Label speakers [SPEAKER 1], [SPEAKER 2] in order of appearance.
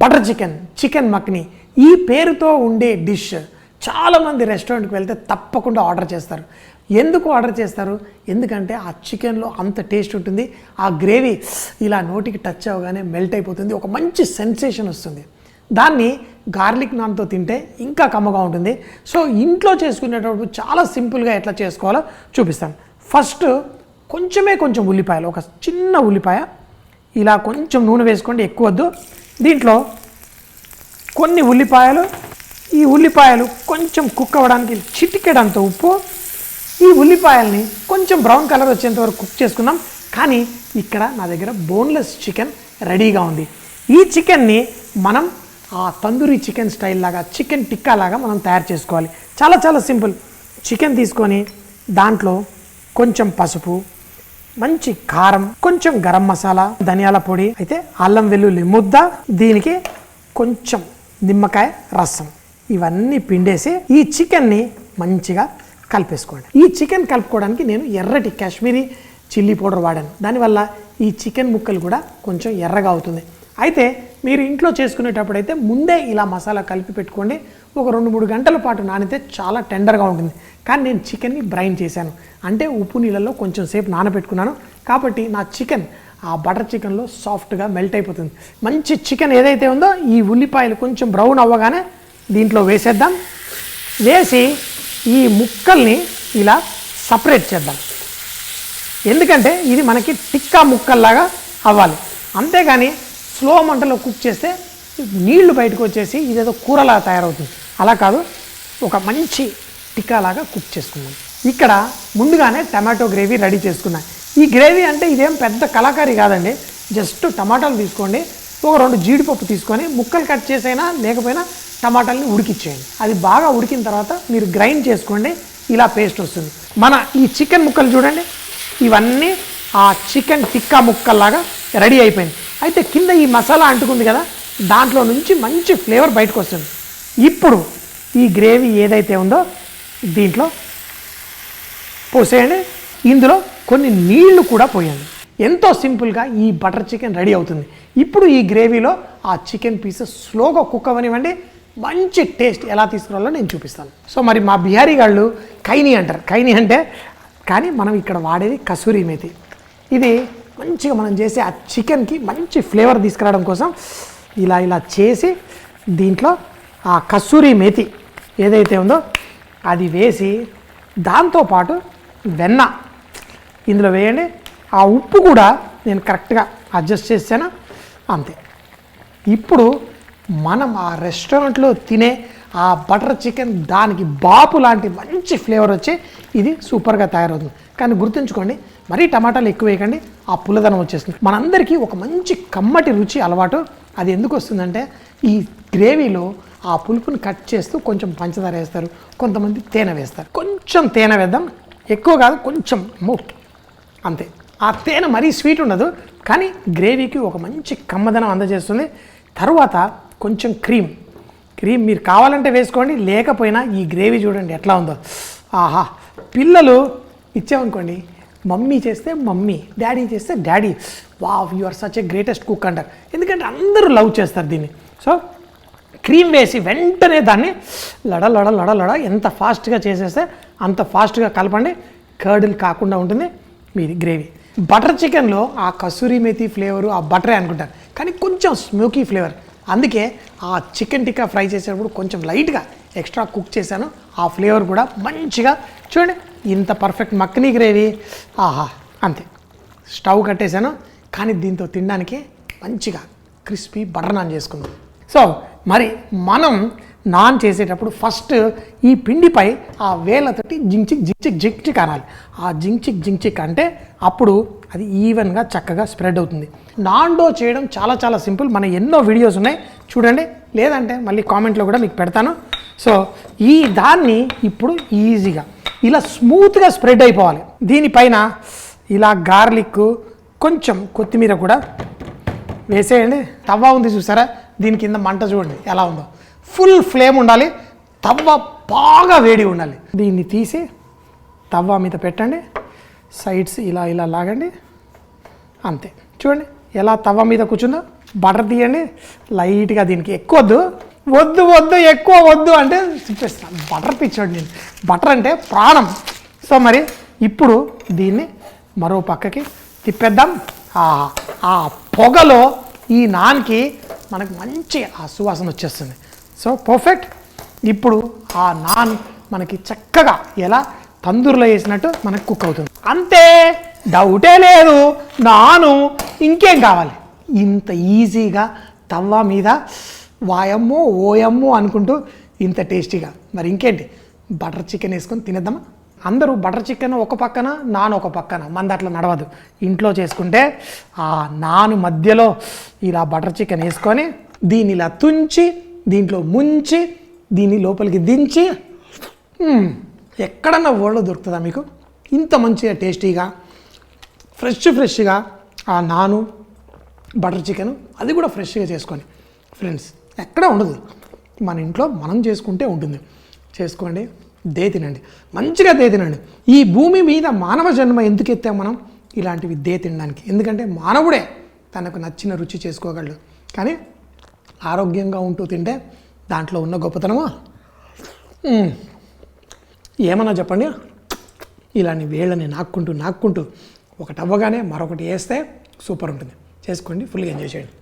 [SPEAKER 1] Butter chicken chicken మక్ని ఈ పేరుతో ఉండే డిష్ చాలామంది రెస్టారెంట్కి వెళ్తే తప్పకుండా ఆర్డర్ చేస్తారు. ఎందుకు ఆర్డర్ చేస్తారు? ఎందుకంటే ఆ చికెన్లో అంత టేస్ట్ ఉంటుంది. ఆ గ్రేవీ ఇలా నోటికి టచ్ అవ్వగానే మెల్ట్ అయిపోతుంది. ఒక మంచి సెన్సేషన్ వస్తుంది. దాన్ని గార్లిక్ నాన్తో తింటే ఇంకా కమ్మగా ఉంటుంది. సో ఇంట్లో చేసుకునేటప్పుడు చాలా సింపుల్గా ఎట్లా చేసుకోవాలో చూపిస్తాను. ఫస్ట్ కొంచెమే కొంచెం ఉల్లిపాయలు ఒక చిన్న ఉల్లిపాయ. ఇలా కొంచెం నూనె వేసుకోండి ఎక్కువ వద్దు. దీంట్లో కొన్ని ఉల్లిపాయలు ఈ ఉల్లిపాయలు కొంచెం కుక్ అవ్వడానికి చిటికెడంత ఉప్పు ఈ ఉల్లిపాయల్ని కొంచెం బ్రౌన్ కలర్ వచ్చేంత వరకు కుక్ చేసుకుందాం కానీ ఇక్కడ నా దగ్గర బోన్లెస్ చికెన్ రెడీగా ఉంది. ఈ చికెన్ని మనం ఆ తందూరి చికెన్ స్టైల్ లాగా చికెన్ టిక్కా లాగా మనం తయారు చేసుకోవాలి. చాలా చాలా సింపుల్. చికెన్ తీసుకొని దాంట్లో కొంచెం పసుపు మంచి కారం కొంచెం గరం మసాలా ధనియాల పొడి అయితే అల్లం వెల్లుల్లి ముద్ద దీనికి కొంచెం నిమ్మకాయ రసం. ఇవన్నీ పిండేసి ఈ చికెన్ని మంచిగా కలిపేసుకోండి. ఈ చికెన్ కలుపుకోవడానికి నేను ఎర్రటి కాశ్మీరీ చిల్లీ పౌడర్ వాడాను. దానివల్ల ఈ చికెన్ ముక్కలు కూడా కొంచెం ఎర్రగా అవుతుంది. అయితే మీరు ఇంట్లో చేసుకునేటప్పుడు అయితే ముందే ఇలా మసాలా కలిపి పెట్టుకోండి. ఒక రెండు మూడు గంటల పాటు నానితే చాలా టెండర్గా ఉంటుంది. కానీ నేను చికెన్ని బ్రైన్ చేశాను. అంటే ఉప్పు నీళ్ళలో కొంచెం సేపు నానబెట్టుకున్నాను. కాబట్టి నా చికెన్ ఆ బటర్ చికెన్లో సాఫ్ట్గా మెల్ట్ అయిపోతుంది. మంచి చికెన్ ఏదైతే ఉందో ఈ ఉల్లిపాయలు కొంచెం బ్రౌన్ అవ్వగానే దీంట్లో వేసేద్దాం. వేసి ఈ ముక్కల్ని ఇలా సపరేట్ చేద్దాం. ఎందుకంటే ఇది మనకి టిక్కా ముక్కల్లాగా అవ్వాలి. అంతేగాని స్లో మంటలో కుక్ చేస్తే నీళ్ళు బయటకు వచ్చేసి ఇదేదో కూరలా తయారవుతుంది. అలా కాదు ఒక మంచి టిక్కాలాగా కుక్ చేసుకున్నాం. ఇక్కడ ముందుగానే టమాటో గ్రేవీ రెడీ చేసుకున్నాను ఈ గ్రేవీ అంటే ఇదేం పెద్ద కళాకారి కాదండి. జస్ట్ టమాటాలు తీసుకోండి ఒక రెండు జీడిపప్పు తీసుకొని ముక్కలు కట్ చేసైనా లేకపోయినా టమాటాలని ఉడికిచ్చేయండి. అది బాగా ఉడికిన తర్వాత మీరు గ్రైండ్ చేసుకోండి ఇలా పేస్ట్ వస్తుంది. మన ఈ చికెన్ ముక్కలు చూడండి ఇవన్నీ ఆ చికెన్ టిక్కా ముక్కల్లాగా రెడీ అయిపోయింది. అయితే కింద ఈ మసాలా అంటుకుంది కదా దాంట్లో నుంచి మంచి ఫ్లేవర్ బయటకు వస్తుంది. ఇప్పుడు ఈ గ్రేవీ ఏదైతే ఉందో దీంట్లో పోసేయండి. ఇందులో కొన్ని నీళ్ళు కూడా పోయండి. ఎంతో సింపుల్గా ఈ బటర్ చికెన్ రెడీ అవుతుంది. ఇప్పుడు ఈ గ్రేవీలో ఆ చికెన్ పీసెస్ స్లోగా కుక్ అవ్వనివ్వండి. మంచి టేస్ట్ ఎలా తీసుకురావాలో నేను చూపిస్తాను. సో మరి మా బిహారీ వాళ్ళు కైని అంటారు. కైని అంటే కానీ మనం ఇక్కడ వాడేది కసూరి మేతి. ఇది మంచిగా మనం చేసే ఆ చికెన్కి మంచి ఫ్లేవర్ తీసుకురావడం కోసం ఇలా ఇలా చేసి దీంట్లో ఆ కస్తూరి మేతి ఏదైతే ఉందో అది వేసి దాంతోపాటు వెన్న ఇందులో వేయండి. ఆ ఉప్పు కూడా నేను కరెక్ట్గా అడ్జస్ట్ చేశాను అంతే. ఇప్పుడు మనం ఆ రెస్టారెంట్లో తినే ఆ బటర్ చికెన్ దానికి బాపు లాంటి మంచి ఫ్లేవర్ వచ్చి ఇది సూపర్గా తయారవుతుంది. కానీ గుర్తుంచుకోండి మరీ టమాటాలు ఎక్కువ వేయకండి ఆ పుల్లదనం వచ్చేస్తుంది. మనందరికీ ఒక మంచి కమ్మటి రుచి అలవాటు. అది ఎందుకు వస్తుందంటే ఈ గ్రేవీలో ఆ పులుపుని కట్ చేస్తూ కొంచెం పంచదార వేస్తారు కొంతమంది తేనె వేస్తారు. కొంచెం తేనె వేద్దాం ఎక్కువ కాదు కొంచెం మూ అంతే. ఆ తేనె మరీ స్వీట్ ఉండదు కానీ గ్రేవీకి ఒక మంచి కమ్మదనం అందజేస్తుంది. తర్వాత కొంచెం క్రీమ్. క్రీమ్ మీరు కావాలంటే వేసుకోండి లేకపోయినా ఈ గ్రేవీ చూడండి ఎట్లా ఉందో. ఆహా పిల్లలు ఇచ్చామనుకోండి మమ్మీ చేస్తే మమ్మీ డాడీ చేస్తే daddy. Wow you are such a greatest cook అంటారు ఎందుకంటే అందరూ లవ్ చేస్తారు దీన్ని. సో క్రీమ్ వేసి వెంటనే దాన్ని లడ లడ లడ లడ ఎంత ఫాస్ట్గా చేసేస్తే అంత ఫాస్ట్గా కలపండి. కర్డులు కాకుండా ఉంటుంది. మీది గ్రేవీ బటర్ చికెన్లో ఆ కసూరి మేతి ఫ్లేవరు ఆ బటరే అనుకుంటారు కానీ కొంచెం స్మోకీ ఫ్లేవర్ అందుకే ఆ చికెన్ టిక్కా ఫ్రై చేసేటప్పుడు కొంచెం లైట్గా ఎక్స్ట్రా కుక్ చేశాను. ఆ ఫ్లేవర్ కూడా మంచిగా. చూడండి ఇంత పర్ఫెక్ట్ మక్కనీ గ్రేవీ. ఆహా అంతే. స్టవ్ కట్టేశాను. కానీ దీంతో తినడానికి మంచిగా క్రిస్పీ బటర్ నాన్ చేసుకుందాం సో మరి మనం నాన్ చేసేటప్పుడు ఫస్ట్ ఈ పిండిపై ఆ వేలతోటి జించిక్ జించిక్ జించిక్ అనాలి. ఆ జించిక్ జించిక్ అంటే అప్పుడు అది ఈవెన్గా చక్కగా స్ప్రెడ్ అవుతుంది. నాన్ డో చేయడం చాలా చాలా సింపుల్. మన ఎన్నో వీడియోస్ ఉన్నాయి. చూడండి. లేదంటే మళ్ళీ కామెంట్లో కూడా మీకు పెడతాను. సో ఈ దాన్ని ఇప్పుడు ఈజీగా ఇలా స్మూత్గా స్ప్రెడ్ అయిపోవాలి. దీనిపైన ఇలా గార్లిక్ కొంచెం కొత్తిమీర కూడా వేసేయండి. తవ్వ ఉంది చూసారా? దీని కింద మంట చూడండి ఎలా ఉందో. ఫుల్ ఫ్లేమ్ ఉండాలి. తవ్వ బాగా వేడి ఉండాలి. దీన్ని తీసి తవ్వ మీద పెట్టండి. సైడ్స్ ఇలా ఇలా లాగండి. అంతే. చూడండి ఎలా తవ్వ మీద కూర్చుందో. బటర్ తీయండి. లైట్గా దీనికి ఎక్కువద్దు. వద్దు వద్దు ఎక్కువ వద్దు అంటే చూపిస్తాను బటర్ పిచ్చాడు నేను. బటర్ అంటే ప్రాణం. సో మరి ఇప్పుడు దీన్ని మరో పక్కకి తిప్పేద్దాం. ఆ ఆ పొగలో ఈ నాన్కి మనకు మంచి ఆ సువాసన వచ్చేస్తుంది. సో పర్ఫెక్ట్ ఇప్పుడు ఆ నాన్ మనకి చక్కగా ఎలా తందూరులో వేసినట్టు మనకు కుక్ అవుతుంది. అంతే. డౌటే లేదు. నాను ఇంకేం కావాలి? ఇంత ఈజీగా తవ్వ మీద వాయమ్మో ఓయమ్మో అనుకుంటూ ఇంత టేస్టీగా. మరి ఇంకేంటి? బటర్ చికెన్ వేసుకొని తినేద్దామా? అందరూ బటర్ చికెన్ ఒక పక్కన నాన్ ఒక పక్కన. మంది అట్లా నడవదు. ఇంట్లో చేసుకుంటే ఆ నాను మధ్యలో ఇలా బటర్ చికెన్ వేసుకొని దీన్ని ఇలా తుంచి దీంట్లో ముంచి దీన్ని లోపలికి దించి ఎక్కడన్నా వరల్డ్లో దొరుకుతుందా మీకు? ఇంత మంచిగా టేస్టీగా ఫ్రెష్ ఫ్రెష్గా ఆ నాను బటర్ చికెన్ అది కూడా ఫ్రెష్గా చేసుకొని. ఫ్రెండ్స్ ఎక్కడ ఉండదు. మన ఇంట్లో మనం చేసుకుంటే ఉంటుంది. చేసుకోండి దే తినండి. మంచిగా దే తినండి. ఈ భూమి మీద మానవ జన్మ ఎందుకు ఎత్తాం మనం? ఇలాంటివి దే తినడానికి. ఎందుకంటే మానవుడే తనకు నచ్చిన రుచి చేసుకోగలడు. కానీ ఆరోగ్యంగా ఉంటూ తింటే దాంట్లో ఉన్న గొప్పతనమా? ఏమన్నా చెప్పండి? ఇలాంటి వేళ్ళని నాక్కుంటూ నాక్కుంటూ ఒకటి అవ్వగానే మరొకటి వేస్తే సూపర్ ఉంటుంది. చేసుకోండి ఫుల్గా ఎంజాయ్ చేయండి.